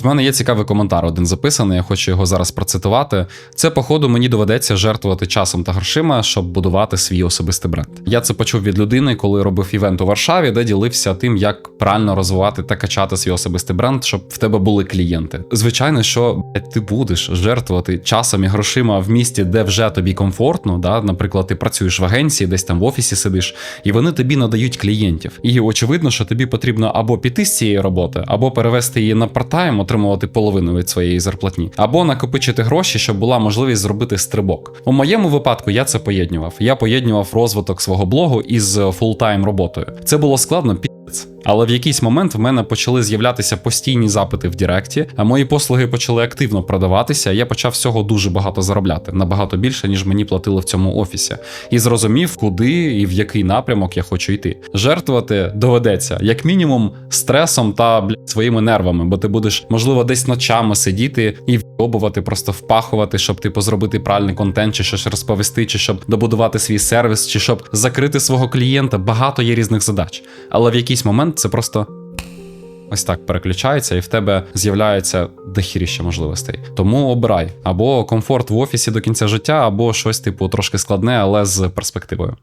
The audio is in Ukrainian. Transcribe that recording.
В мене є цікавий коментар, один записаний, я хочу його зараз процитувати. Це, походу, мені доведеться жертвувати часом та грошима, щоб будувати свій особистий бренд. Я це почув від людини, коли робив івент у Варшаві, де ділився тим, як правильно розвивати та качати свій особистий бренд, щоб в тебе були клієнти. Звичайно, що ти будеш жертвувати часом і грошима в місті, де вже тобі комфортно. Да? Наприклад, ти працюєш в агенції, десь там в офісі сидиш, і вони тобі надають клієнтів. І очевидно, що тобі потрібно або піти з цієї роботи, або перевести її на партайм, отримувати половину від своєї зарплатні, або накопичити гроші, щоб була можливість зробити стрибок. У моєму випадку я це поєднював. Я поєднював розвиток свого блогу із фултайм роботою. Це було складно пі***ць. Але в якийсь момент в мене почали з'являтися постійні запити в Директі, а мої послуги почали активно продаватися. Я почав всього дуже багато заробляти, набагато більше, ніж мені платили в цьому офісі, і зрозумів, куди і в який напрямок я хочу йти. Жертвувати доведеться, як мінімум, стресом та блядь, своїми нервами, бо ти будеш, можливо, десь ночами сидіти і вйобувати, просто впахувати, щоб типу зробити правильний контент, чи щось розповісти, чи щоб добудувати свій сервіс, чи щоб закрити свого клієнта. Багато є різних задач. Але в якийсь момент це просто. Ось так переключається, і в тебе з'являється дохіріще можливостей. Тому обирай або комфорт в офісі до кінця життя, або щось типу трошки складне, але з перспективою.